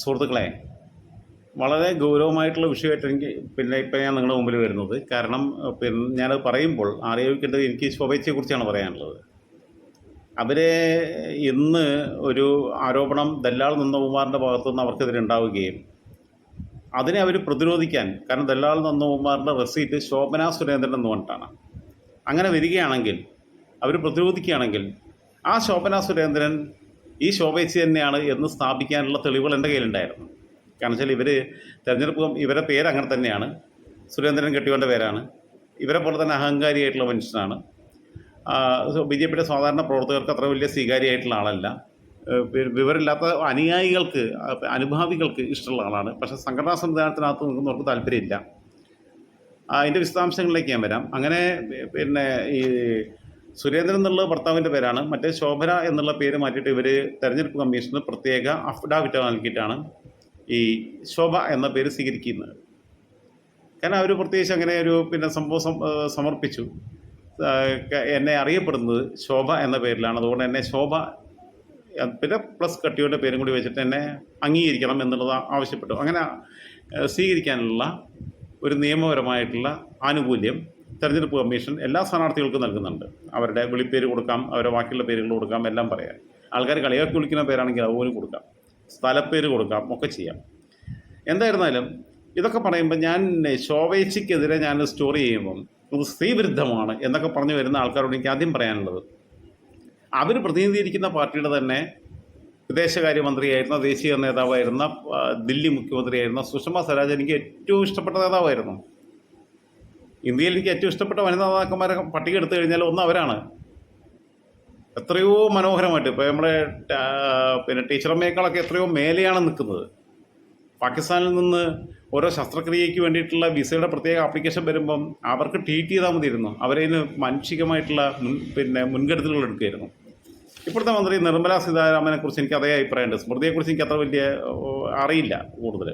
സുഹൃത്തുക്കളെ വളരെ ഗൗരവമായിട്ടുള്ള വിഷയമായിട്ട് എനിക്ക് പിന്നെ ഇപ്പം ഞാൻ നിങ്ങളുടെ മുമ്പിൽ വരുന്നത്. കാരണം പിന്നെ ഞാനത് പറയുമ്പോൾ ആലോചിക്കേണ്ടത് എനിക്ക് ശോഭയെക്കുറിച്ചാണ് പറയാനുള്ളത്. അവരെ ഇന്ന് ഒരു ആരോപണം ദല്ലാൾ നന്ദകുമാറിന്റെ ഭാഗത്തു നിന്ന് അവർക്കെതിരെ ഉണ്ടാവുകയും അതിനെ അവർ പ്രതിരോധിക്കാൻ കാരണം ദല്ലാൾ നന്ദകുമാറിന്റെ റെസീറ്റ് ശോഭന സുരേന്ദ്രൻ എന്ന് പറഞ്ഞിട്ടാണ്. അങ്ങനെ വരികയാണെങ്കിൽ അവർ പ്രതിരോധിക്കുകയാണെങ്കിൽ ആ ശോഭന സുരേന്ദ്രൻ ഈ ശോഭേച്ചി തന്നെയാണ് എന്ന് സ്ഥാപിക്കാനുള്ള തെളിവുകൾ എന്റെ കയ്യിലുണ്ടായിരുന്നു. കാരണം വെച്ചാൽ ഇവർ തിരഞ്ഞെടുപ്പ് ഇവരെ പേര് അങ്ങനെ തന്നെയാണ്. സുരേന്ദ്രൻ കെട്ടിയോന്റെ പേരാണ്. ഇവരെ പോലെ തന്നെ അഹങ്കാരിയായിട്ടുള്ള മനുഷ്യനാണ്. ബി ജെ പിയുടെ സാധാരണ പ്രവർത്തകർക്ക് അത്ര വലിയ സ്വീകാര്യമായിട്ടുള്ള ആളല്ല. വിവരമില്ലാത്ത അനുയായികൾക്ക് അനുഭാവികൾക്ക് ഇഷ്ടമുള്ള ആളാണ്. പക്ഷേ സംഘടനാ സംവിധാനത്തിനകത്ത് നിൽക്കുന്നവർക്ക് താല്പര്യമില്ല. അതിന്റെ വിശദാംശങ്ങളിലേക്ക് ഞാൻ വരാം. അങ്ങനെ പിന്നെ ഈ സുരേന്ദ്രൻ എന്നുള്ള ഭർത്താവിന്റെ പേരാണ്. മറ്റേ ശോഭന എന്നുള്ള പേര് മാറ്റിയിട്ട് ഇവർ തെരഞ്ഞെടുപ്പ് കമ്മീഷന് പ്രത്യേക അഫിഡാവിറ്റ് നൽകിയിട്ടാണ് ഈ ശോഭ എന്ന പേര് സ്വീകരിക്കുന്നത്. കാരണം അവർ പ്രത്യേകിച്ച് അങ്ങനെ ഒരു പിന്നെ സംഭവം സമർപ്പിച്ചു. എന്നെ അറിയപ്പെടുന്നത് ശോഭ എന്ന പേരിലാണ്. അതുകൊണ്ട് എന്നെ ശോഭ പിന്നെ പ്ലസ് കട്ടിയുടെ പേരും കൂടി വെച്ചിട്ട് എന്നെ അംഗീകരിക്കണം എന്നുള്ളത് ആവശ്യപ്പെട്ടു. അങ്ങനെ സ്വീകരിക്കാനുള്ള ഒരു നിയമപരമായിട്ടുള്ള ആനുകൂല്യം തെരഞ്ഞെടുപ്പ് കമ്മീഷൻ എല്ലാ സ്ഥാനാർത്ഥികൾക്കും നൽകുന്നുണ്ട്. അവരുടെ വിളിപ്പേര് കൊടുക്കാം അവരുടെ ബാക്കിയുള്ള പേരുകൾ കൊടുക്കാം എല്ലാം പറയാം. ആൾക്കാർ കളിയാക്കി വിളിക്കുന്ന പേരാണെങ്കിൽ അതുപോലും കൊടുക്കാം. സ്ഥലപ്പേര് കൊടുക്കാം ഒക്കെ ചെയ്യാം. എന്തായിരുന്നാലും ഇതൊക്കെ പറയുമ്പോൾ ഞാൻ ശോഭേച്ചിക്കെതിരെ ഞാൻ സ്റ്റോറി ചെയ്യുമ്പം ഇത് സ്ത്രീവിരുദ്ധമാണ് എന്നൊക്കെ പറഞ്ഞു വരുന്ന ആൾക്കാരോട് എനിക്ക് ആദ്യം പറയാനുള്ളത്. അവർ പ്രതിനിധീകരിക്കുന്ന പാർട്ടിയുടെ തന്നെ വിദേശകാര്യമന്ത്രിയായിരുന്ന ദേശീയ നേതാവായിരുന്ന ദില്ലി മുഖ്യമന്ത്രിയായിരുന്ന സുഷമ സ്വരാജ് എനിക്ക് ഏറ്റവും ഇഷ്ടപ്പെട്ട നേതാവായിരുന്നു. ഇന്ത്യയിൽ എനിക്ക് ഏറ്റവും ഇഷ്ടപ്പെട്ട വനിതാ നേതാക്കന്മാരെ പട്ടിക എടുത്തു കഴിഞ്ഞാൽ ഒന്ന് അവരാണ്. എത്രയോ മനോഹരമായിട്ട്. ഇപ്പോൾ നമ്മുടെ പിന്നെ ടീച്ചറമ്മയേക്കാളൊക്കെ എത്രയോ മേലെയാണ് നിൽക്കുന്നത്. പാകിസ്ഥാനിൽ നിന്ന് ഓരോ ശസ്ത്രക്രിയയ്ക്ക് വേണ്ടിയിട്ടുള്ള വിസയുടെ പ്രത്യേക ആപ്ലിക്കേഷൻ വരുമ്പം അവർക്ക് ട്രീറ്റ് ചെയ്താൽ മതിയിരുന്നു അവരതിന് മാനുഷികമായിട്ടുള്ള മുൻ പിന്നെ മുൻകരുതലുകൾ എടുക്കുകയായിരുന്നു. ഇപ്പോഴത്തെ മന്ത്രി നിർമ്മലാ സീതാരാമനെ കുറിച്ച് എനിക്ക് അതേ അഭിപ്രായമുണ്ട്. സ്മൃതിയെക്കുറിച്ച് എനിക്ക് അത്ര വലിയ അറിയില്ല കൂടുതൽ.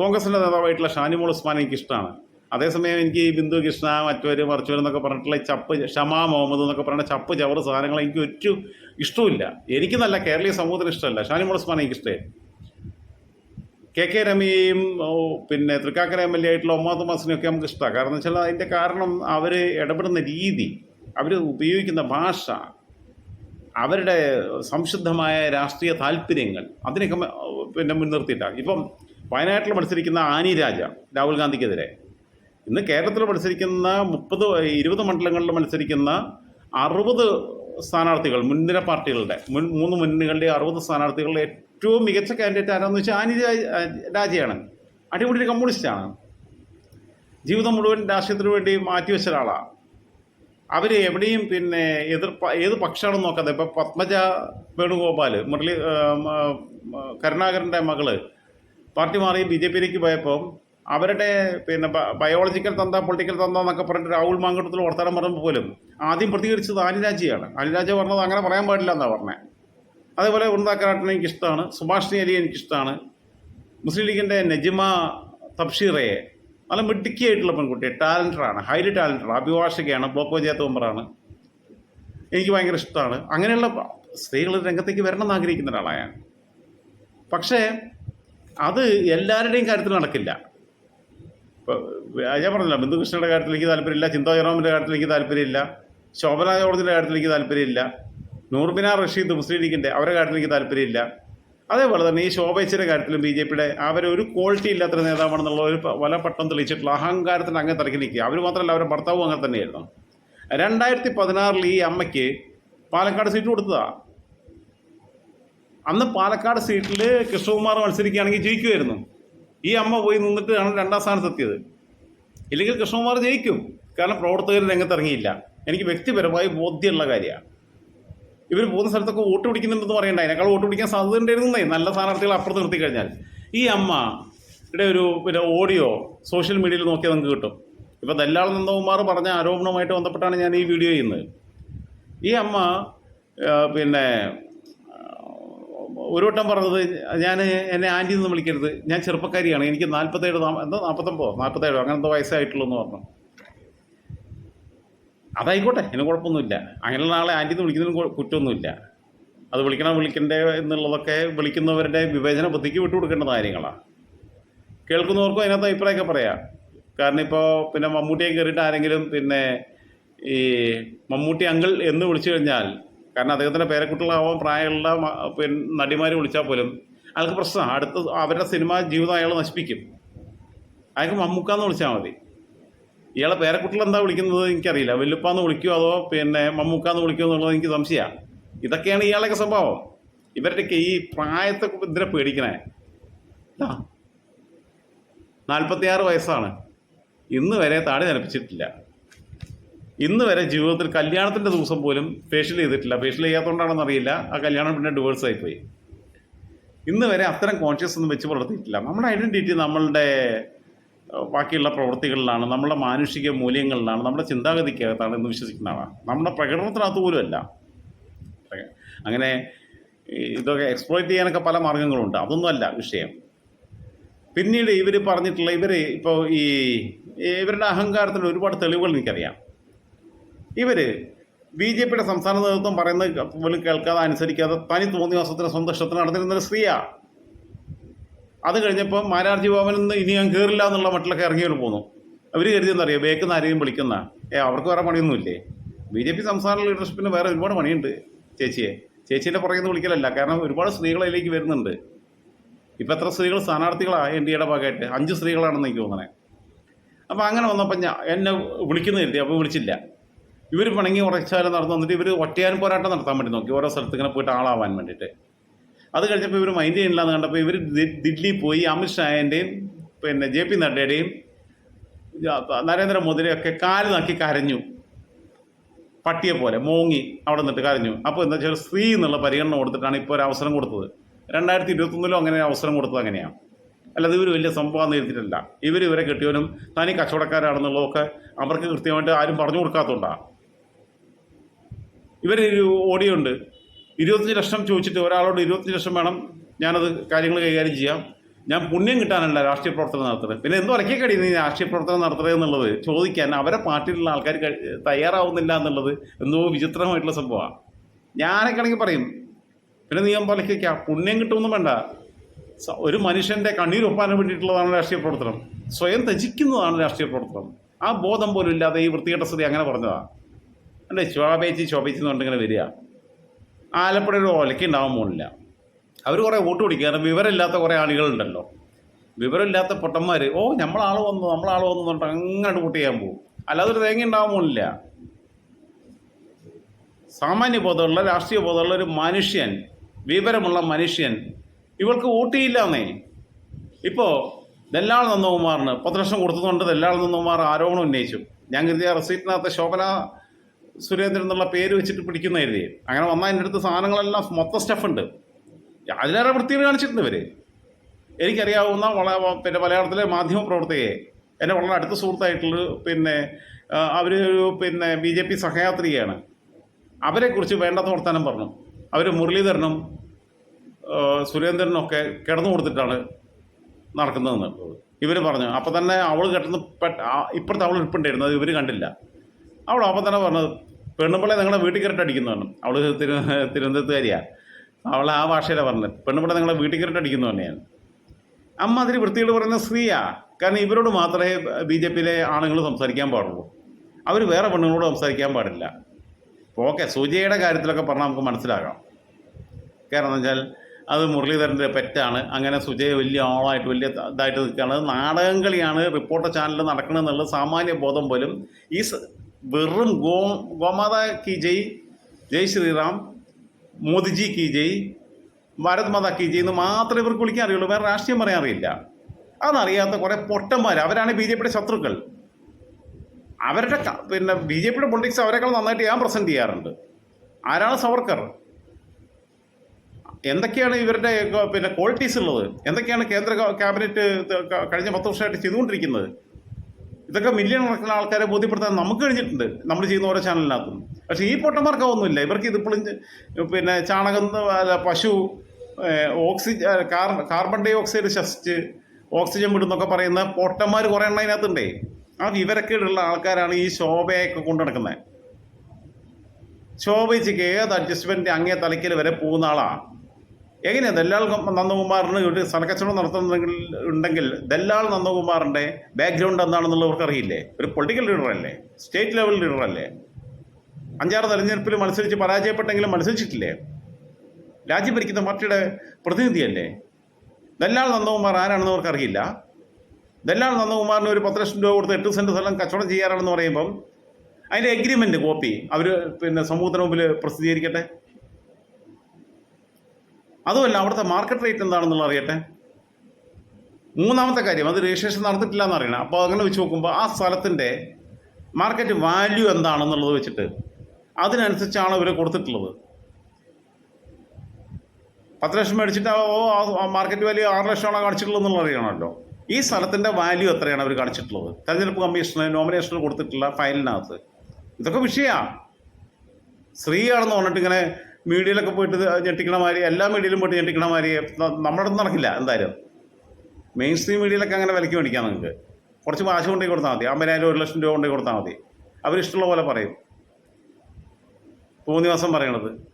കോൺഗ്രസിന്റെ നേതാവായിട്ടുള്ള ഷാനിമോൾ ഉസ്മാൻ എനിക്ക് ഇഷ്ടമാണ് അതേസമയം എനിക്ക് ഈ ബിന്ദു കൃഷ്ണ മറ്റൊരു മറിച്ചവർ എന്നൊക്കെ പറഞ്ഞിട്ടുള്ള ചപ്പ് ഷമാ മുഹമ്മദ് എന്നൊക്കെ പറയുന്ന ചപ്പ് ചവറ് സാധനങ്ങൾ എനിക്ക് ഒരു ഇഷ്ടമില്ല എനിക്ക് നല്ല കേരളീയ സമൂഹത്തിന് ഇഷ്ടമല്ല. ഷാനിമോൾ ഉസ്മാൻ എനിക്ക് ഇഷ്ടമേ. കെ കെ രമയെയും പിന്നെ തൃക്കാക്കര എം എൽ എ ആയിട്ടുള്ള ഒമ്മാത്ത മാസിനെയൊക്കെ നമുക്ക് ഇഷ്ടമാണ് കാരണം വെച്ചാൽ അതിന്റെ കാരണം അവർ ഇടപെടുന്ന രീതി അവർ ഉപയോഗിക്കുന്ന ഭാഷ അവരുടെ സംശുദ്ധമായ രാഷ്ട്രീയ താല്പര്യങ്ങൾ അതിനൊക്കെ പിന്നെ മുൻനിർത്തിയിട്ടാണ്. ഇപ്പം വയനാട്ടിൽ മത്സരിക്കുന്ന ആനി രാജ രാഹുൽ ഗാന്ധിക്കെതിരെ. ഇന്ന് കേരളത്തിൽ മത്സരിക്കുന്ന മുപ്പത് ഇരുപത് മണ്ഡലങ്ങളിൽ മത്സരിക്കുന്ന അറുപത് സ്ഥാനാർത്ഥികൾ മുൻനിര പാർട്ടികളുടെ മുൻ മൂന്ന് മുന്നണികളുടെ അറുപത് സ്ഥാനാർത്ഥികളുടെ ഏറ്റവും മികച്ച കാൻഡിഡേറ്റ് ആരാന്ന് വെച്ചാൽ ആനി രാജ- രാജയാണ്. അടിമുടി കമ്മ്യൂണിസ്റ്റാണ്. ജീവിതം മുഴുവൻ രാഷ്ട്രീയത്തിന് വേണ്ടി മാറ്റിവെച്ച ഒരാളാണ് അവർ എവിടെയും പിന്നെ എതിർ ഏത് പക്ഷമാണെന്ന് നോക്കാതെ ഇപ്പം പത്മജ വേണുഗോപാൽ മുരളി കരുണാകരന്റെ മകൾ പാർട്ടി മാറി ബി ജെ പിയിലേക്ക് പോയപ്പോൾ അവരുടെ പിന്നെ ബയോളജിക്കൽ തന്ത പൊളിറ്റിക്കൽ തന്ത എന്നൊക്കെ പറഞ്ഞിട്ട് രാഹുൽ മാങ്കട്ടത്തിൽ വർത്തമാനം പറയുമ്പോൾ പോലും ആദ്യം പ്രതികരിച്ചത് അനുരാജിയാണ് ആനിരാജ പറഞ്ഞത് അങ്ങനെ പറയാൻ പാടില്ല എന്നാണ് പറഞ്ഞത് അതേപോലെ വൃന്ദാക്കരാട്ടനെ എനിക്കിഷ്ടമാണ് സുഭാഷിണി അലി എനിക്കിഷ്ടമാണ് മുസ്ലിം ലീഗിന്റെ നജിമ തബ്ഷീറയെ നല്ല മിടുക്കിയായിട്ടുള്ള പെൺകുട്ടി ടാലന്റഡാണ് ഹൈലി ടാലന്റഡ് അഭിഭാഷകയാണ് ബ്ലോക്ക് പഞ്ചായത്ത് മെമ്പറാണ് എനിക്ക് ഭയങ്കര ഇഷ്ടമാണ് അങ്ങനെയുള്ള സ്ത്രീകൾ രംഗത്തേക്ക് വരണം എന്ന് ആഗ്രഹിക്കുന്ന ഒരാളാണ് പക്ഷേ അത് എല്ലാവരുടെയും കാര്യത്തിൽ നടക്കില്ല. ഞാൻ പറഞ്ഞില്ല ബിന്ദുകൃഷ്ണയുടെ കാര്യത്തിൽ എനിക്ക് താല്പര്യമില്ല ചിന്താ ജെറോമിന്റെ കാര്യത്തിൽ എനിക്ക് താല്പര്യമില്ല ശോഭന ജോർജിന്റെ കാര്യത്തിൽ എനിക്ക് താല്പര്യമില്ല നൂർബിന റഷീദ് മുസ്ലിം ലീഗിന്റെ അവരുടെ കാര്യത്തിൽ എനിക്ക് താല്പര്യമില്ല. അതേപോലെ തന്നെ ഈ ശോഭേച്ചിയുടെ കാര്യത്തിലും ബി ജെ പിയുടെ അവരൊരു ക്വാളിറ്റി ഇല്ലാത്തൊരു നേതാവാണെന്നുള്ള ഒരു വല പട്ടം തെളിയിച്ചിട്ടുള്ള അഹങ്കാരത്തിന് അങ്ങനെ തിരക്കി നിൽക്കുക അവർ മാത്രമല്ല അവരുടെ ഭർത്താവും അങ്ങനെ തന്നെയായിരുന്നു. രണ്ടായിരത്തി പതിനാറിൽ ഈ അമ്മയ്ക്ക് പാലക്കാട് സീറ്റ് കൊടുത്തതാണ് അന്ന് പാലക്കാട് സീറ്റിൽ കൃഷ്ണകുമാർ മത്സരിക്കുകയാണെങ്കിൽ ജയിക്കുമായിരുന്നു ഈ അമ്മ പോയി നിന്നിട്ടാണ് രണ്ടാം സ്ഥാനത്തെത്തിയത് ഇല്ലെങ്കിൽ കൃഷ്ണകുമാർ ജയിക്കും. കാരണം പ്രവർത്തകർ രംഗത്തിറങ്ങിയില്ല. എനിക്ക് വ്യക്തിപരമായി ബോധ്യമുള്ള കാര്യമാണ്. ഇവർ പോകുന്ന സ്ഥലത്തൊക്കെ വോട്ട് പിടിക്കുന്നുണ്ടെന്ന് പറയണ്ട. അതിനേക്കാൾ വോട്ട് പിടിക്കാൻ സാധ്യത ഉണ്ടായിരുന്നേ. നല്ല സ്ഥാനാർത്ഥികൾ അപ്പുറത്ത് നിർത്തി കഴിഞ്ഞാൽ ഈ അമ്മ ഇവിടെ ഒരു പിന്നെ ഓഡിയോ സോഷ്യൽ മീഡിയയിൽ നോക്കിയാൽ നമുക്ക് കിട്ടും. ഇപ്പോൾ ദല്ലാൾ നന്ദകുമാർ പറഞ്ഞ ആരോപണവുമായിട്ട് ബന്ധപ്പെട്ടാണ് ഞാൻ ഈ വീഡിയോ ചെയ്യുന്നത്. ഈ അമ്മ പിന്നെ ഒരു വട്ടം പറഞ്ഞത് ഞാൻ എന്നെ ആന്റി എന്ന് വിളിക്കരുത്. ഞാൻ ചെറുപ്പക്കാരിയാണ്. എനിക്ക് നാൽപ്പത്തേഴ് എന്താ നാൽപ്പത്തൊമ്പതോ നാൽപ്പത്തേഴോ അങ്ങനത്തെ വയസ്സായിട്ടുള്ളൂ എന്ന് പറഞ്ഞു. അതായിക്കോട്ടെ അതിന് കുഴപ്പമൊന്നുമില്ല. അങ്ങനെയുള്ള ആളെ ആന്റി എന്ന് വിളിക്കുന്നതിന് കുറ്റമൊന്നുമില്ല. അത് വിളിക്കണം വിളിക്കണ്ടേ എന്നുള്ളതൊക്കെ വിളിക്കുന്നവരുടെ വിവേചന ബുദ്ധിക്ക് വിട്ടുകൊടുക്കേണ്ട കാര്യങ്ങളാണ് കേൾക്കുന്നവർക്കും അതിനകത്ത് അഭിപ്രായമൊക്കെ പറയാം. കാരണം ഇപ്പോൾ പിന്നെ മമ്മൂട്ടിയെ കയറിയിട്ട് ആരെങ്കിലും പിന്നെ ഈ മമ്മൂട്ടി അങ്കിൾ എന്ന് വിളിച്ചു കഴിഞ്ഞാൽ കാരണം അദ്ദേഹത്തിന്റെ പേരക്കുട്ടികളാവാൻ പ്രായമുള്ള പിന്നെ നടിമാർ വിളിച്ചാൽ പോലും അയാൾക്ക് പ്രശ്നമാണ്. അടുത്ത അവരുടെ സിനിമ ജീവിതം അയാൾ നശിപ്പിക്കും. അയാൾക്ക് മമ്മൂക്കാന്ന് വിളിച്ചാൽ മതി. ഇയാളെ പേരക്കുട്ടികൾ എന്താ വിളിക്കുന്നത് എനിക്കറിയില്ല. വെല്ലുപ്പാന്ന് വിളിക്കുമോ അതോ പിന്നെ മമ്മൂക്കാന്ന് വിളിക്കുമോ എന്നുള്ളത് എനിക്ക് സംശയമാണ് ഇതൊക്കെയാണ് ഇയാളൊക്കെ സ്വഭാവം. ഇവരുടെയൊക്കെ ഈ പ്രായത്തെ ഇതിനെ പേടിക്കണേ. നാൽപ്പത്തിയാറ് വയസ്സാണ്. ഇന്ന് വരെ താടി നനപ്പിച്ചിട്ടില്ല. ഇന്ന് വരെ ജീവിതത്തിൽ കല്യാണത്തിന്റെ ദിവസം പോലും ഫേഷ്യൽ ചെയ്തിട്ടില്ല. ഫേഷ്യൽ ചെയ്യാത്തതുകൊണ്ടാണെന്ന് അറിയില്ല. ആ കല്യാണം പിന്നെ ഡിവോഴ്സ് ആയിപ്പോയി ഇന്ന് വരെ അത്തരം കോൺഷ്യസ് ഒന്നും വെച്ച് പുലർത്തിയിട്ടില്ല. നമ്മുടെ ഐഡന്റിറ്റി നമ്മളുടെ ബാക്കിയുള്ള പ്രവൃത്തികളിലാണ് നമ്മുടെ മാനുഷിക മൂല്യങ്ങളിലാണ് നമ്മുടെ ചിന്താഗതിക്കകത്താണ് എന്ന് വിശ്വസിക്കുന്ന ആളാണ്. നമ്മുടെ പ്രകടനത്തിനകത്ത് പോലും അല്ല. അങ്ങനെ ഇതൊക്കെ എക്സ്പ്ലോയിറ്റ് ചെയ്യാനൊക്കെ പല മാർഗങ്ങളുണ്ട്. അതൊന്നുമല്ല വിഷയം. പിന്നീട് ഇവർ പറഞ്ഞിട്ടുള്ള ഇവർ ഇപ്പോൾ ഈ ഇവരുടെ അഹങ്കാരത്തിന് ഒരുപാട് തെളിവുകൾ എനിക്കറിയാം. ഇവർ ബി ജെ പിയുടെ സംസ്ഥാന നേതൃത്വം പറയുന്നത് പോലും കേൾക്കാതെ അനുസരിക്കാതെ തനി തോന്നിയ ദിവസത്തിന് സ്വന്തം ഇഷ്ടത്തിന് നടന്നിരുന്ന ഒരു സ്ത്രീയാ. അത് കഴിഞ്ഞപ്പോൾ മാരാർജി ഭവനിൽ നിന്ന് ഇനി ഞാൻ കയറില്ല എന്നുള്ള മട്ടിലൊക്കെ ഇറങ്ങിയവർ പോന്നു. അവർ കരുതിയെന്നറിയോ ബേക്കുന്ന ആരെയും വിളിക്കുന്ന. ഏ അവർക്ക് വേറെ പണിയൊന്നുമില്ലേ ബി ജെ പി സംസ്ഥാന ലീഡർഷിപ്പിന് വേറെ ഒരുപാട് പണിയുണ്ട് ചേച്ചിയെ. ചേച്ചീന്റെ പുറകെ നിന്ന് വിളിക്കലല്ല. കാരണം ഒരുപാട് സ്ത്രീകൾ അതിലേക്ക് വരുന്നുണ്ട്. ഇപ്പം എത്ര സ്ത്രീകൾ സ്ഥാനാർത്ഥികളാണ് എൻ ഡി എയുടെ ഭാഗമായിട്ട്? അഞ്ച് സ്ത്രീകളാണെന്ന് എനിക്ക് തോന്നണേ. അപ്പോൾ അങ്ങനെ വന്നപ്പോൾ ഞാൻ എന്നെ വിളിക്കുന്ന കരുതി അപ്പോൾ വിളിച്ചില്ല. ഇവർ പിണങ്ങി ഉറച്ചാലും നടന്നു വന്നിട്ട് ഇവർ ഒറ്റയാൻ പോരാട്ടം നടത്താൻ വേണ്ടി നോക്കി. ഓരോ സ്ഥലത്ത് ഇങ്ങനെ പോയിട്ട് ആളാവാൻ വേണ്ടിയിട്ട്. അത് കഴിഞ്ഞപ്പോൾ ഇവർ മൈൻഡ് ചെയ്യണില്ല എന്ന് കണ്ടപ്പോൾ ഇവർ ദില്ലി പോയി അമിത്ഷായന്റെയും പിന്നെ ജെ പി നഡ്ഡയുടെയും നരേന്ദ്രമോദിയുടെയും ഒക്കെ കാൽ നോക്കി കരഞ്ഞു. പട്ടിയെ പോലെ മോങ്ങി അവിടെ നിന്നിട്ട് കരഞ്ഞു. അപ്പോൾ എന്താ വെച്ചാൽ സ്ത്രീ എന്നുള്ള പരിഗണന കൊടുത്തിട്ടാണ് ഇപ്പോൾ ഒരു അവസരം കൊടുത്തത്. രണ്ടായിരത്തി ഇരുപത്തൊന്നിലും അങ്ങനെ അവസരം കൊടുത്തത് അങ്ങനെയാണ് അല്ലാതെ ഇവർ വലിയ സംഭവം എഴുതിയിട്ടില്ല. ഇവർ ഇവരെ കെട്ടിയവനും തനി കച്ചവടക്കാരാണെന്നുള്ളതൊക്കെ അവർക്ക് കൃത്യമായിട്ട് ആരും പറഞ്ഞു കൊടുക്കാത്തതുകൊണ്ടാണ് ഇവരൊരു ഓഡിയോ ഉണ്ട് ഇരുപത്തഞ്ച് ലക്ഷം ചോദിച്ചിട്ട് ഒരാളോട് ഇരുപത്തഞ്ച് ലക്ഷം വേണം ഞാനത് കാര്യങ്ങൾ കൈകാര്യം ചെയ്യാം. ഞാൻ പുണ്യം കിട്ടാനല്ല രാഷ്ട്രീയ പ്രവർത്തനം നടത്തുന്നത്. പിന്നെ എന്തോ ഇറക്കിക്കടി നീ രാഷ്ട്രീയ പ്രവർത്തനം നടത്തുന്നത് എന്നുള്ളത്. ചോദിക്കാൻ അവരെ പാർട്ടിയിലുള്ള ആൾക്കാർ തയ്യാറാവുന്നില്ല എന്നുള്ളത് എന്തോ വിചിത്രമായിട്ടുള്ള സംഭവമാണ് ഞാനൊക്കെ ആണെങ്കിൽ പറയും പിന്നെ നിയമം പാലിക്കുക പുണ്യം കിട്ടുമെന്നും വേണ്ട. ഒരു മനുഷ്യന്റെ കണ്ണീരൊപ്പാൻ വേണ്ടിയിട്ടുള്ളതാണ് രാഷ്ട്രീയ പ്രവർത്തനം. സ്വയം ത്യജിക്കുന്നതാണ് രാഷ്ട്രീയ പ്രവർത്തനം. ആ ബോധം പോലും ഇല്ലാതെ ഈ വൃത്തികെട്ട സ്ഥിതി അങ്ങനെ പറഞ്ഞതാണ് എന്റെ ശോഭേച്ചി ശോഭേച്ചി എന്നുകൊണ്ടിങ്ങനെ വരിക. ആലപ്പുഴ ഒരു ഒലയ്ക്ക് ഉണ്ടാവാൻ പോകുന്നില്ല. അവർ കുറേ വോട്ട് പിടിക്കുക കാരണം വിവരമില്ലാത്ത കുറേ ആളുകളുണ്ടല്ലോ. വിവരമില്ലാത്ത പൊട്ടന്മാർ ഓ നമ്മളാൾ വന്നു നമ്മളാൾ വന്നു എന്ന് പറഞ്ഞിട്ട് അങ്ങോട്ട് വോട്ട് ചെയ്യാൻ പോകും. അല്ലാതെ ഒരു തേങ്ങ ഉണ്ടാവാൻ പോകുന്നില്ല. സാമാന്യ ബോധമുള്ള രാഷ്ട്രീയ ബോധമുള്ള ഒരു മനുഷ്യൻ വിവരമുള്ള മനുഷ്യൻ ഇവൾക്ക് വോട്ട് ചെയ്യില്ലാന്നേ. ഇപ്പോൾ ദല്ലാൾ നന്ദകുമാറിന് പത്ത് ലക്ഷം കൊടുത്തതുകൊണ്ട് ദല്ലാൾ നന്ദകുമാർ ആരോപണം ഉന്നയിച്ചു. ഞാൻ കരുതിയ റെസീറ്റിനകത്ത് ശോഭന സുരേന്ദ്രൻ എന്നുള്ള പേര് വെച്ചിട്ട് പിടിക്കുന്ന അങ്ങനെ വന്നാൽ എന്റെ അടുത്ത് സാധനങ്ങളെല്ലാം മൊത്തം സ്റ്റഫ് ഉണ്ട്. അതിലേറെ വൃത്തികൾ കാണിച്ചിട്ടുണ്ട് ഇവർ എനിക്കറിയാവുന്ന വള പിന്നെ മലയാളത്തിലെ മാധ്യമ പ്രവർത്തകയെ. എന്റെ വളരെ അടുത്ത സുഹൃത്തായിട്ടുള്ള പിന്നെ അവർ പിന്നെ ബി ജെ പി സഹയാത്രികയാണ്. അവരെക്കുറിച്ച് വേണ്ടാത്ത വർത്തമാനം പറഞ്ഞു. അവർ മുരളീധരനും സുരേന്ദ്രനൊക്കെ കിടന്നു കൊടുത്തിട്ടാണ് നടക്കുന്നതെന്ന് ഇവർ പറഞ്ഞു അപ്പോൾ തന്നെ അവൾ കിടന്ന് പെട്ട ഇപ്പുറത്ത് അവൾ ഇരിപ്പുണ്ടായിരുന്നു അത് ഇവർ കണ്ടില്ല. അവൾ അപ്പം തന്നെ പറഞ്ഞത് പെണ്ണുമ്പിളെ നിങ്ങളുടെ വീട്ടിൽ കിരട്ടടിക്കുന്നതാണ് അവൾ തിരു തിരുവനന്തപുരത്തുകാരിയാണ് അവൾ ആ ഭാഷയിലാണ് പറഞ്ഞത്. പെണ്ണുമ്പിളെ നിങ്ങളെ വീട്ടിൽ കിരട്ടടിക്കുന്നു തന്നെയാണ്. അമ്മ അതിന് വൃത്തിയോട് പറയുന്ന സ്ത്രീയാ. കാരണം ഇവരോട് മാത്രമേ ബി ജെ പിയിലെ ആണുങ്ങൾ സംസാരിക്കാൻ പാടുള്ളൂ. അവർ വേറെ പെണ്ണുങ്ങളോട് സംസാരിക്കാൻ പാടില്ല. ഓക്കെ സുജയുടെ കാര്യത്തിലൊക്കെ പറഞ്ഞാൽ നമുക്ക് മനസ്സിലാകാം കാരണം എന്ന് വെച്ചാൽ അത് മുരളീധരന്റെ പെറ്റാണ്. അങ്ങനെ സുജയ വലിയ ആളായിട്ട് വലിയ ഇതായിട്ട് നിൽക്കുകയാണ്. നാടകം കളിയാണ് റിപ്പോർട്ടർ ചാനലിൽ നടക്കണമെന്നുള്ള സാമാന്യ ബോധം പോലും ഈ വെറും ഗോ ഗോമാത കി ജയ് ജയ് ശ്രീറാം മോദിജി കി ജയ് ഭാരത് മാതാ കി ജയ് എന്ന് മാത്രമേ ഇവർക്ക് വിളിക്കാൻ അറിയുള്ളൂ. വേറെ രാഷ്ട്രീയം പറയാൻ അറിയില്ല. അതറിയാത്ത കുറേ പൊട്ടന്മാർ അവരാണ് ബി ജെ പിയുടെ ശത്രുക്കൾ. അവരുടെ പിന്നെ ബി ജെ പിയുടെ പൊളിറ്റിക്സ് അവരെക്കാൾ നന്നായിട്ട് ഞാൻ പ്രസന്റ് ചെയ്യാറുണ്ട്. ആരാണ് സവർക്കർ? എന്തൊക്കെയാണ് ഇവരുടെ പിന്നെ ക്വാളിറ്റീസ് ഉള്ളത്? എന്തൊക്കെയാണ് കേന്ദ്ര ക്യാബിനറ്റ് കഴിഞ്ഞ പത്ത് വർഷമായിട്ട് ചെയ്തുകൊണ്ടിരിക്കുന്നത്? ഇതൊക്കെ മില്യൺ കണക്കിന് ആൾക്കാരെ ബോധ്യപ്പെടുത്താൻ നമുക്ക് കഴിഞ്ഞിട്ടുണ്ട്. നമ്മൾ ചെയ്യുന്ന ഓരോ ചാനലിനകത്തും പക്ഷേ ഈ പൊട്ടന്മാർക്കാവൊന്നുമില്ല ഇവർക്ക് ഇതിപ്പോഴും പിന്നെ ചാണകം പശു ഓക്സിജൻ കാർബൺ ഡൈ ഓക്സൈഡ് ശ്വസിച്ച് ഓക്സിജൻ വിടുന്നൊക്കെ പറയുന്ന പൊട്ടന്മാർ കുറേ എണ്ണം അതിനകത്തുണ്ടേ. ആ വിവരക്കേടുള്ള ആൾക്കാരാണ് ഈ ശോഭയൊക്കെ കൊണ്ടു നടക്കുന്നത്. ശോഭിച്ചയ്ക്ക് ഏത് അഡ്ജസ്റ്റ്മെന്റ് അങ്ങേ തലയ്ക്കൽ വരെ പോകുന്ന ആളാണ് എങ്ങനെയാണ് ദല്ലാൽ നന്ദകുമാറിന് ഒരു സ്ഥലക്കച്ചവടം നടത്തുന്നെങ്കിൽ ഉണ്ടെങ്കിൽ ദല്ലാൾ നന്ദകുമാറിന്റെ ബാക്ക്ഗ്രൗണ്ട് എന്താണെന്നുള്ളവർക്ക് അറിയില്ലേ? ഒരു പൊളിറ്റിക്കൽ ലീഡറല്ലേ സ്റ്റേറ്റ് ലെവൽ ലീഡറല്ലേ അഞ്ചാറ് തെരഞ്ഞെടുപ്പിൽ മത്സരിച്ച് പരാജയപ്പെട്ടെങ്കിലും മത്സരിച്ചിട്ടില്ലേ? രാജ്യം ഭരിക്കുന്ന പാർട്ടിയുടെ പ്രതിനിധിയല്ലേ? ദല്ലാൽ നന്ദകുമാർ ആരാണെന്ന് അവർക്ക് അറിയില്ല. ദല്ലാൾ നന്ദകുമാറിന് ഒരു പത്ത് ലക്ഷം രൂപ കൊടുത്ത് എട്ട് സെന്റ് സ്ഥലം കച്ചവടം ചെയ്യാറാണെന്ന് പറയുമ്പം അതിന്റെ എഗ്രിമെന്റ് കോപ്പി. അവർ പിന്നെ സമൂഹത്തിന് മുമ്പിൽ പ്രസിദ്ധീകരിക്കട്ടെ? അതുമല്ല അവിടുത്തെ മാർക്കറ്റ് റേറ്റ് എന്താണെന്നുള്ള അറിയട്ടെ? മൂന്നാമത്തെ കാര്യം അത് രജിസ്ട്രേഷൻ നടന്നിട്ടില്ല എന്ന് അറിയണം. അപ്പോൾ അങ്ങനെ വെച്ച് നോക്കുമ്പോൾ ആ സ്ഥലത്തിന്റെ മാർക്കറ്റ് വാല്യൂ എന്താണെന്നുള്ളത് വെച്ചിട്ട് അതിനനുസരിച്ചാണ് ഇവർ കൊടുത്തിട്ടുള്ളത്. പത്ത് ലക്ഷം മേടിച്ചിട്ട് ഓ ആ മാർക്കറ്റ് വാല്യൂ ആറ് ലക്ഷമാണോ കാണിച്ചിട്ടുള്ളത് എന്നുള്ളത് അറിയണമല്ലോ. ഈ സ്ഥലത്തിന്റെ വാല്യൂ എത്രയാണ് അവർ കാണിച്ചിട്ടുള്ളത്? തെരഞ്ഞെടുപ്പ് കമ്മീഷന് നോമിനേഷന് കൊടുത്തിട്ടുള്ള ഫയലിനകത്ത് ഇതൊക്കെ വിഷയമാണ് സ്ത്രീയാണെന്ന് പറഞ്ഞിട്ട് ഇങ്ങനെ മീഡിയയിലൊക്കെ പോയിട്ട് ഇത് ഞെട്ടിക്കണ മാതിരി എല്ലാ മീഡിയയിലും പോയിട്ട് ഞെട്ടിക്കണ മാതിരി ന- നമ്മുടെ ഒന്നും നടക്കില്ല എന്തായാലും. മെയിൻ സ്ട്രീം മീഡിയയിലൊക്കെ അങ്ങനെ വിലക്ക് മേടിക്കാം നിങ്ങൾക്ക് കുറച്ച് കാശ് കൊണ്ടുപോയി കൊടുത്താൽ മതി. അമ്പതിനായിരം ഒരു ലക്ഷം രൂപ കൊണ്ടുപോയി കൊടുത്താൽ മതി. അവരിഷ്ടമുള്ള പോലെ പറയും. മൂന്ന് ദിവസം പറയണത്.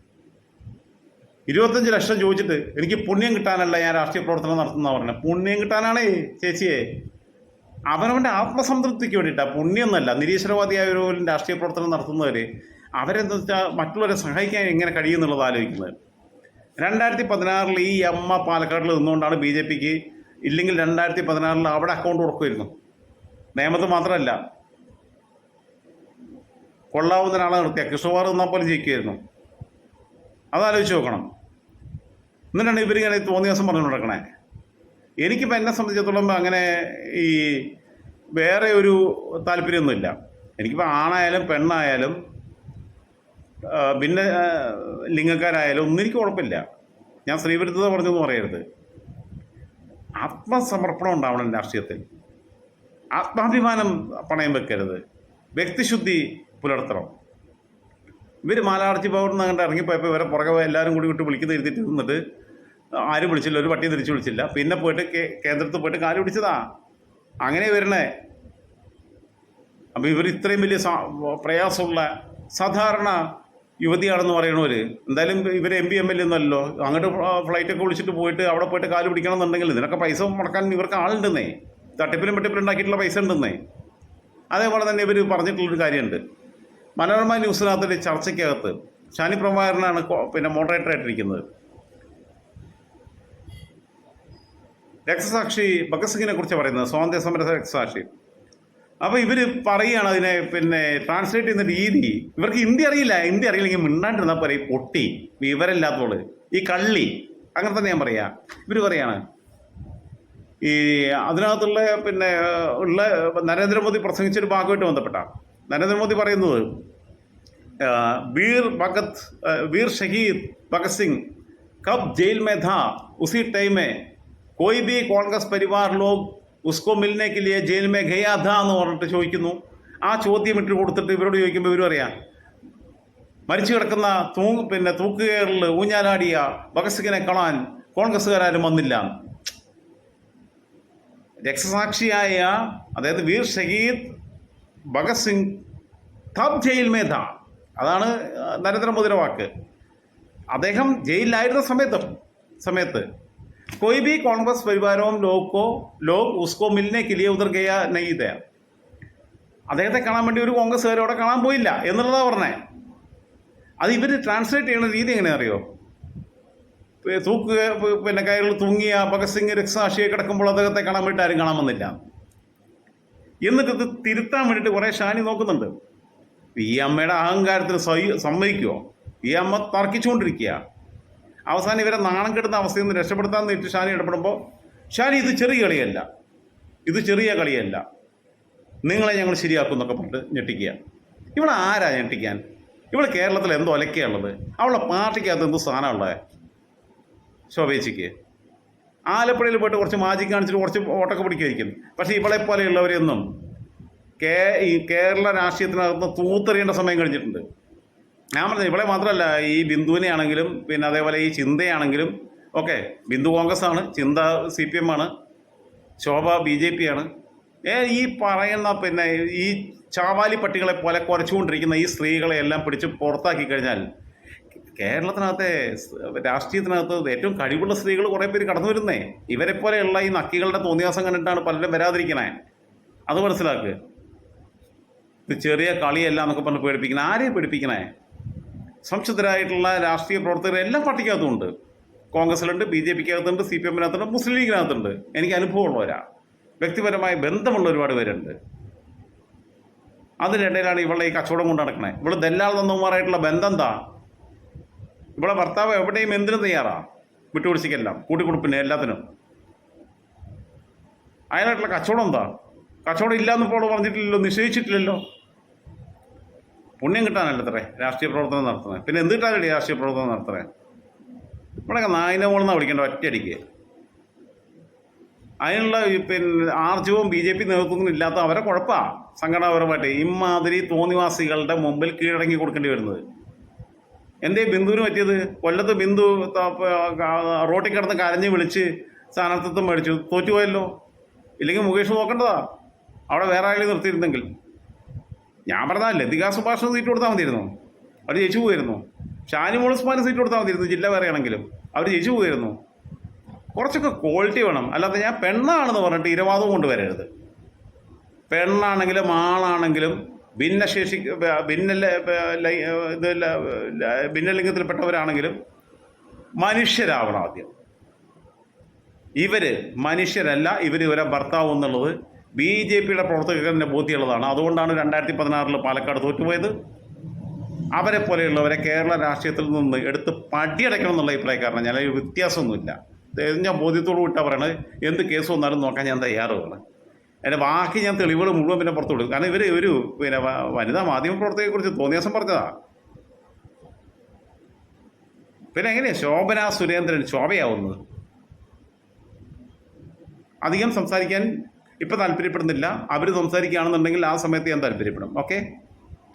ഇരുപത്തഞ്ച് ലക്ഷം ചോദിച്ചിട്ട് എനിക്ക് പുണ്യം കിട്ടാനല്ല ഞാൻ രാഷ്ട്രീയ പ്രവർത്തനം നടത്തുന്ന പറഞ്ഞത്. പുണ്യം കിട്ടാനാണേ ചേച്ചിയെ. അവനവന്റെ ആത്മസംതൃപ്തിക്ക് വേണ്ടിയിട്ടാണ് പുണ്യമൊന്നുമല്ല നിരീശ്വരവാദിയായ ഒരു രാഷ്ട്രീയ പ്രവർത്തനം നടത്തുന്നവർ അവരെന്താ വെച്ചാൽ മറ്റുള്ളവരെ സഹായിക്കാൻ എങ്ങനെ കഴിയുമെന്നുള്ളത് ആലോചിക്കുന്നത്. രണ്ടായിരത്തി പതിനാറിൽ ഈ അമ്മ പാലക്കാട്ടിൽ നിന്നുകൊണ്ടാണ് ബി ജെ പിക്ക് ഇല്ലെങ്കിൽ രണ്ടായിരത്തി പതിനാറിൽ അവിടെ അക്കൗണ്ട് കൊടുക്കുമായിരുന്നു. നിയമത്ത് മാത്രമല്ല. കൊള്ളാവുന്ന ഒരാളെ നിർത്തിയ. കൃഷ്ണവാർ നിന്നാൽ പോലും ജയിക്കുമായിരുന്നു. അതാലോചിച്ച് നോക്കണം. എന്നിട്ടാണ് ഇവരിങ്ങനെ തോന്നിയ ദിവസം പറഞ്ഞു നടക്കണേ. എനിക്കിപ്പോൾ എന്നെ സംബന്ധിച്ചിടത്തോളം അങ്ങനെ ഈ വേറെ ഒരു താല്പര്യമൊന്നുമില്ല. എനിക്കിപ്പോൾ ആണായാലും പെണ്ണായാലും ഭിന്ന ലിംഗക്കാരായാലും ഒന്നും എനിക്ക് കുഴപ്പമില്ല. ഞാൻ സ്ത്രീവിരുദ്ധത പറഞ്ഞെന്ന് പറയരുത്. ആത്മസമർപ്പണം ഉണ്ടാവണം രാഷ്ട്രീയത്തിൽ. ആത്മാഭിമാനം പണയം വെക്കരുത്. വ്യക്തിശുദ്ധി പുലർത്തണം. ഇവർ മാലാർച്ചി പൗർ നിന്ന് അങ്ങോട്ട് ഇറങ്ങിപ്പോയപ്പോൾ ഇവരെ പുറകെ എല്ലാവരും കൂടി വിട്ട് വിളിക്കുന്ന എഴുതിയിട്ട് നിന്നിട്ട് ആരും വിളിച്ചില്ല ഒരു പട്ടിയും തിരിച്ചു വിളിച്ചില്ല. പിന്നെ പോയിട്ട് കേന്ദ്രത്തിൽ പോയിട്ട് കാൽ പിടിച്ചതാ. അങ്ങനെ വരണേ. അപ്പോൾ ഇവർ ഇത്രയും വലിയ പ്രയാസമുള്ള സാധാരണ യുവതിയാണെന്ന് പറയണവർ എന്തായാലും ഇവർ M P M L A അങ്ങോട്ട് ഫ്ലൈറ്റൊക്കെ വിളിച്ചിട്ട് പോയിട്ട് അവിടെ പോയിട്ട് കാൽ പിടിക്കണം എന്നുണ്ടെങ്കിൽ ഇതിനൊക്കെ പൈസ മുടക്കാൻ ഇവർക്ക് ആളുണ്ടെന്നേ. തട്ടിപ്പിലും വെട്ടിപ്പിലും ഉണ്ടാക്കിയിട്ടുള്ള പൈസ ഉണ്ടെന്നേ. അതേപോലെ തന്നെ ഇവർ പറഞ്ഞിട്ടുള്ളൊരു കാര്യമുണ്ട്. മനോരമ ന്യൂസിനകത്തൊരു ചർച്ചയ്ക്കകത്ത് ഷാനി പ്രഭാകരനാണ് പിന്നെ മോഡറേറ്റർ ആയിട്ടിരിക്കുന്നത്. രക്തസാക്ഷി ഭഗത് സിംഗിനെ കുറിച്ച് പറയുന്നത്. സ്വാതന്ത്ര്യ സമര രക്തസാക്ഷി. അപ്പോൾ ഇവർ പറയുകയാണ് അതിനെ പിന്നെ ട്രാൻസ്ലേറ്റ് ചെയ്യുന്ന രീതി. ഇവർക്ക് ഹിന്ദി അറിയില്ല. ഹിന്ദി അറിയില്ലെങ്കിൽ മിണ്ടാണ്ടിരുന്നാൽ ഈ പൊട്ടി. വിവരമില്ലാത്തോൾ. ഈ കള്ളി. അങ്ങനെ തന്നെ ഞാൻ പറയാ. ഇവർ പറയാണ്. ഈ അതിനകത്തുള്ള പിന്നെ ഉള്ള നരേന്ദ്രമോദി പ്രസംഗിച്ചൊരു ഭാഗമായിട്ട് ബന്ധപ്പെട്ട. നരേന്ദ്രമോദി പറയുന്നത് വീർ ഭഗത് വീർ ഷഹീദ് ഭഗത് സിംഗ് കബ് ജയിൽ മേ ഥാ ഉസി ടൈമേ കോയി ബി കോൺഗ്രസ് പരിവാർ ലോക് ഉസ്കോ മിൽനെ കിലിയെ ജയിൽ മേ എന്ന് പറഞ്ഞിട്ട് ചോദിക്കുന്നു. ആ ചോദ്യം ഇട്ട് കൊടുത്തിട്ട് ഇവരോട് ചോദിക്കുമ്പോൾ ഇവരും അറിയാം മരിച്ചു കിടക്കുന്ന തൂ പിന്നെ തൂക്കുകയറിൽ ഊഞ്ഞാലാടിയ ഭഗത്സിംഗിനെ കാണാൻ കോൺഗ്രസ്സുകാരും വന്നില്ല. രക്തസാക്ഷിയായ അതായത് വീർ ഷഹീദ് ഭഗത് സിംഗ് തബ് ജയിൽ മേധ അതാണ് നരേന്ദ്രമോദിയുടെ വാക്ക്. അദ്ദേഹം ജയിലിലായിരുന്ന സമയത്ത് സമയത്ത് कोई भी कांग्रेस परिवारों लोग को लोग उसको मिलने के लिए उधर गया नहीं थे അദ്ദേഹത്തെ കാണാൻ വേണ്ടി ഒരു കോൺഗ്രസ്സുകാർ അവിടെ കാണാൻ പോയില്ല എന്നുള്ളതാണ് പറഞ്ഞേ അത് ഇവർ ട്രാൻസ്ലേറ്റ് ചെയ്യുന്ന രീതി എങ്ങനെയാ അറിയോ പി- തൂക്കുക പി- പിന്നെ കയറിൽ തൂങ്ങിയ ഭഗത് സിംഗ് രക്തസാക്ഷിയെ കിടക്കുമ്പോൾ അദ്ദേഹത്തെ കാണാൻ വേണ്ടി ആരും കാണാൻ വന്നില്ല എന്നിട്ട് ഇത് തിരുത്താൻ വേണ്ടിയിട്ട് കുറേ ഷാനി നോക്കുന്നുണ്ട് ഈ അമ്മയുടെ അഹങ്കാരത്തിന് സഹി- സമ്മതിക്കുമോ ഈ അമ്മ തർക്കിച്ചുകൊണ്ടിരിക്കുക അവസാനം ഇവരെ നാണം കെടുന്ന അവസ്ഥയിൽ നിന്ന് രക്ഷപ്പെടുത്താൻ നേരിട്ട് ഷാനി ഇടപെടുമ്പോൾ ഷാനി ഇത് ചെറിയ കളിയല്ല. ഇത് ചെറിയ കളിയല്ല. നിങ്ങളെ ഞങ്ങൾ ശരിയാക്കും എന്നൊക്കെ പറഞ്ഞിട്ട് ഞെട്ടിക്കുക ഇവിടെ ആരാ ഞെട്ടിക്കാൻ? ഇവിടെ കേരളത്തിൽ എന്തോ അലക്കുകയുള്ളത് അവളെ പാർട്ടിക്കകത്ത് എന്തോ സ്ഥാനമുള്ളത് ശോഭേച്ചിക്ക്. ആലപ്പുഴയിൽ പോയിട്ട് കുറച്ച് മാജിക് കാണിച്ചിട്ട് കുറച്ച് ഓട്ടൊക്കെ പിടിക്കുമായിരിക്കും പക്ഷേ ഇവളെ പോലെയുള്ളവരെയൊന്നും കേ ഈ കേരള രാഷ്ട്രീയത്തിനകത്ത് തൂത്തെറിയേണ്ട സമയം കഴിഞ്ഞിട്ടുണ്ട്. ഞാൻ പറഞ്ഞത് ഇവിടെ മാത്രമല്ല ഈ ബിന്ദുവിനെ ആണെങ്കിലും പിന്നെ അതേപോലെ ഈ ചിന്തയാണെങ്കിലും ഓക്കെ ബിന്ദു കോൺഗ്രസ് ആണ് ചിന്ത സി പി എം ആണ് ശോഭ ബി ജെ പി ആണ്. ഏ ഈ പറയുന്ന പിന്നെ ഈ ചാവാലി പട്ടികളെ പോലെ കുറച്ചുകൊണ്ടിരിക്കുന്ന ഈ സ്ത്രീകളെ എല്ലാം പിടിച്ച് പുറത്താക്കി കഴിഞ്ഞാൽ കേരളത്തിനകത്തെ രാഷ്ട്രീയത്തിനകത്ത് ഏറ്റവും കഴിവുള്ള സ്ത്രീകൾ കുറേ പേര് കടന്നു വരുന്നേ. ഇവരെ പോലെയുള്ള ഈ നക്കികളുടെ തോന്നിയാസം കണ്ടിട്ടാണ് പലരും വരാതിരിക്കണേ. അത് മനസ്സിലാക്കുക ഇത് ചെറിയ കളിയല്ല എന്നൊക്കെ പറഞ്ഞ് പേടിപ്പിക്കണേ. ആരെയും പേടിപ്പിക്കണേ? സംശുദ്ധരായിട്ടുള്ള രാഷ്ട്രീയ പ്രവർത്തകർ എല്ലാ പാർട്ടിക്കകത്തുമുണ്ട് കോൺഗ്രസിലുണ്ട് ബി ജെ പിക്കകത്തുണ്ട് സി പി എമ്മിനകത്തുണ്ട് മുസ്ലിം ലീഗിനകത്തുണ്ട് എനിക്ക് അനുഭവമുള്ളവരാ. വ്യക്തിപരമായ ബന്ധമുള്ള ഒരുപാട് പേരുണ്ട്. അതിനിടയിലാണ് ഇവളുടെ ഈ കച്ചവടം കൊണ്ട് നടക്കണേ. ഇവിടെ ദല്ലാൽ നന്ദകുമാറായിട്ടുള്ള ബന്ധം എന്താ ഇവിടെ ഭർത്താവ് എവിടെയും എന്തിനും തയ്യാറാ? വിട്ടുപിടിച്ചിക്കെല്ലാം കൂട്ടിക്കൊടുപ്പിന് എല്ലാത്തിനും. അയാളായിട്ടുള്ള കച്ചവടം എന്താ? കച്ചവടം ഇല്ലാന്ന് ഇപ്പോൾ പറഞ്ഞിട്ടില്ലല്ലോ നിശ്ചയിച്ചിട്ടില്ലല്ലോ. പുണ്യം കിട്ടാനല്ലേ രാഷ്ട്രീയ പ്രവർത്തനം നടത്തുന്നത്. പിന്നെ എന്ത് കിട്ടാനല്ലേ രാഷ്ട്രീയ പ്രവർത്തനം നടത്തുന്നത്? ഇവിടെയൊക്കെ നായിനെ മോളെന്നാണ് വിളിക്കേണ്ട ഒറ്റയടിക്ക്. അതിനുള്ള പിന്നെ ആർജവും ബി ജെ പി നേതൃത്വത്തിനും ഇല്ലാത്ത അവരെ കുഴപ്പമാണ് സംഘടനാപരമായിട്ട് ഇമാതിരി തോന്നിവാസികളുടെ മുമ്പിൽ കീഴടങ്ങി കൊടുക്കേണ്ടി വരുന്നത്. എന്തേ ബിന്ദുവിന് പറ്റിയത്? കൊല്ലത്ത് ബിന്ദു റോട്ടിൽ കിടന്ന് കരഞ്ഞ് വിളിച്ച് സ്ഥാനാർത്ഥിത്വം മേടിച്ചു. തോറ്റുപോയല്ലോ. ഇല്ലെങ്കിൽ മുകേഷ് നോക്കേണ്ടതാ. അവിടെ വേറെ ആരെയും നിർത്തിയിരുന്നെങ്കിൽ. ഞാൻ പറഞ്ഞാൽ ലതിക സുഭാഷിന് സീറ്റ് കൊടുത്താൽ മതിയിരുന്നു അവർ ജയിച്ചു പോയിരുന്നു ഷാനിമോൾ ഉസ്മാന് സീറ്റ് കൊടുത്താൽ മതിയിരുന്നു ജില്ല പറയുകയാണെങ്കിലും അവർ ജയിച്ചു പോയിരുന്നു കുറച്ചൊക്കെ ക്വാളിറ്റി വേണം. അല്ലാതെ ഞാൻ പെണ്ണാണെന്ന് പറഞ്ഞിട്ട് ഇരവാദവും കൊണ്ടുവരരുത്. പെണ്ണാണെങ്കിലും ആണാണെങ്കിലും ഭിന്നശേഷി ഭിന്ന ഭിന്നലിംഗത്തിൽപ്പെട്ടവരാണെങ്കിലും മനുഷ്യരാവണം ആദ്യം. ഇവർ മനുഷ്യരല്ല ഇവർ ഇവരെ ഭർത്താവ് എന്നുള്ളത് ബി ജെ പിയുടെ പ്രവർത്തകരുടെ ബോധ്യമുള്ളതാണ്. അതുകൊണ്ടാണ് രണ്ടായിരത്തി പതിനാറിൽ പാലക്കാട് തോറ്റുപോയത്. അവരെ പോലെയുള്ളവരെ കേരള രാഷ്ട്രീയത്തിൽ നിന്ന് എടുത്ത് പടിയടയ്ക്കണം എന്നുള്ള അഭിപ്രായക്കാരനാണ്. ഞാൻ വ്യത്യാസമൊന്നുമില്ല. ഞാൻ ബോധ്യത്തോട് വിട്ടാൽ പറയണത് എന്ത് കേസ് വന്നാലും നോക്കാൻ ഞാൻ തയ്യാറുമാണ് എന്റെ ബാക്കി ഞാൻ തെളിവുകൾ മുഴുവൻ പിന്നെ പുറത്തു വിടും. കാരണം ഇവർ ഒരു പിന്നെ വനിതാ മാധ്യമ തോന്നിയ തോന്നിയാസം പറഞ്ഞതാണ് പിന്നെ എങ്ങനെയാണ് ശോഭന സുരേന്ദ്രൻ ശോഭയാവുന്നത്? അധികം സംസാരിക്കാൻ ഇപ്പം താല്പര്യപ്പെടുന്നില്ല. അവർ സംസാരിക്കുകയാണെന്നുണ്ടെങ്കിൽ ആ സമയത്ത് ഞാൻ താല്പര്യപ്പെടും. ഓക്കെ